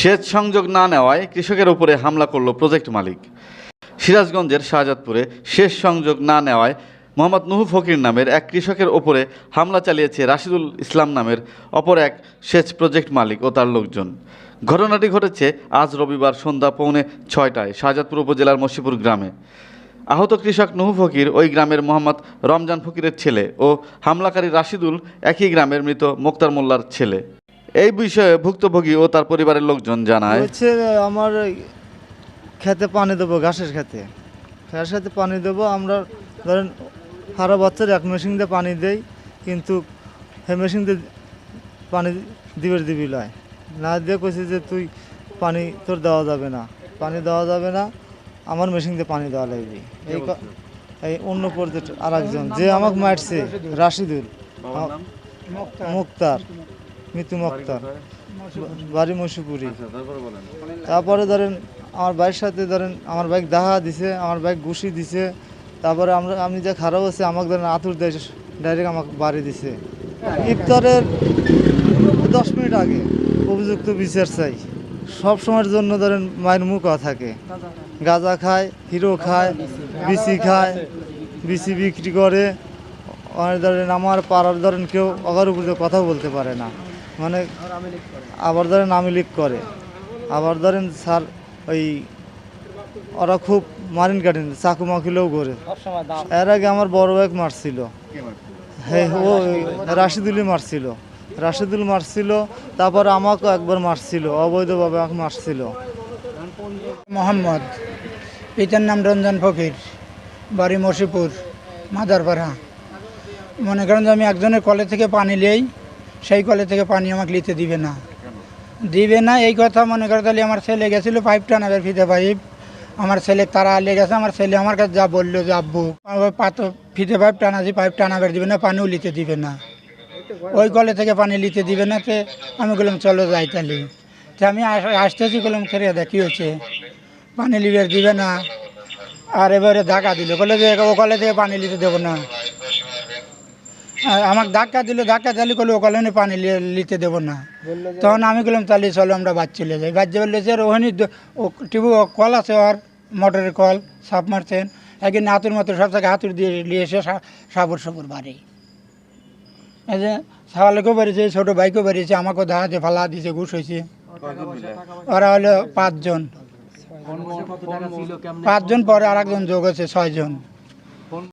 সেচ সংযোগ না নেওয়ায় কৃষকের উপরে হামলা করল প্রজেক্ট মালিক। সিরাজগঞ্জের শাহজাদপুরে সেচ সংযোগ না নেওয়ায় মোহাম্মদ নুহু ফকির নামের এক কৃষকের ওপরে হামলা চালিয়েছে রাশিদুল ইসলাম নামের অপর এক সেচ প্রজেক্ট মালিক ও তার লোকজন। ঘটনাটি ঘটেছে আজ রবিবার সন্ধ্যা পৌনে ছয়টায় শাহজাদপুর উপজেলার মসিপুর গ্রামে। আহত কৃষক নুহু ফকির ওই গ্রামের মোহাম্মদ রমজান ফকিরের ছেলে ও হামলাকারী রাশিদুল একই গ্রামের মৃত মোক্তার মোল্লার ছেলে। এই বিষয়ে ভুক্তভোগী ও তার পরিবারের লোকজন জানায়। হচ্ছে আমার খেতে পানি দেবো ঘাসের খেতে। ঘাসের খেতে পানি দেবো আমরা ধরেন সারা বছর এক মেশিন দিয়ে পানি দেই কিন্তু সে মেশিন দিয়ে পানি দিবের দিবি লয় না দিয়ে কইছে যে তুই পানি তোর দেওয়া যাবে না। পানি দেওয়া যাবে না আমার মেশিন দিয়ে পানি দেওয়া লাগবে। এই এই অন্য পর্যটক আর একজন যে আমাকে মারছে রাশিদুল। মুক্তার। মিতু মুক্তার। বাড়ি মশুপুরি তারপরে ধরেন আমার বাইক সাথে ধরেন আমার বাইক দাহা দিছে আমার বাইক ঘুষি দিছে। তারপরে আমরা আমি যা খারাপ আছে আমাকে ধরেন আতুর দেয় ডাইরেক্ট আমাকে বাড়ি দিছে। ইফতারের দশ মিনিট আগে অভিযুক্ত বিচার চাই। সব সময়ের জন্য ধরেন মায়ের মুখ থাকে। গাঁজা খায় হিরো খায় বিসি খায় বিসি বিক্রি করে। অনেক ধরেন আমার পাড়ার ধরেন কেউ অগার উপরে কথা বলতে পারে না। মানে আবার ধরেন আমি লিক করে। আবার ধরেন স্যার ওই ওরা খুব মারিন কাটেন চাকু মাখিলেও করে। এর আগে আমার বড় ভাই মারছিল। হ্যাঁ ও ওই রাশিদুলই মারছিল। রাশিদুল মারছিল তারপর আমাকেও একবার মারছিল অবৈধভাবে আমাকে মারছিল। মোহাম্মদ পিতার নাম রঞ্জন ফকির বাড়ি মসিপুর মাদারপাড়া। মনে করেন যে আমি একজনের কলে থেকে পানি নেই সেই কলে থেকে পানি আমাকে নিতে দিবে না। দিবে না, এই কথা মনে করে তাহলে আমার ছেলে গেছিল পাইপ টানাবের ফিতে পাইপ। আমার ছেলে তারা আলিয়ে গেছে, আমার ছেলে আমার কাছে যা বলল যে, আব্বু পাত, ফিতে পাইপ টানাছি, পাইপ টানাবে দিবে না, পানিও নিতে দিবে না। ওই কলে থেকে পানি নিতে দিবে না তে আমি বললাম, চলো যাই তাহলে। তা আমি আস- আসতেছি, বললাম খেয়ে কী হচ্ছে পানি লিবের দিবে না। আর এবারে ধাক্কা দিল বলে যে, ও কলে থেকে পানি নিতে দেবো না। আমাকে ধাক্কা দিল ধাক্কা দিলে কলে ও কলে পানি নিতে দেবো না। তখন আমি বললাম তাহলে চলো আমরা বাদ চলে যাই। বাদ বললে যে ওখানে টিবু ও কল আছে ওর মোটরের কল সাপ মারছেন। একদিন হাতুর মতো সব জায়গায় হাতুর দিয়ে নিয়ে এসে সা- সাবর সাবর বাড়ি এই যে সাওয়ালেকেও বেরিয়েছে ছোটো বাইকেও বেরিয়েছে আমাকেও দাঁড়াতে ফালা দিয়েছে ঘুষ হয়েছে ওরা হলো পাঁচজন। পাঁচজন পরে আর একজন যোগ আছে ছয়জন।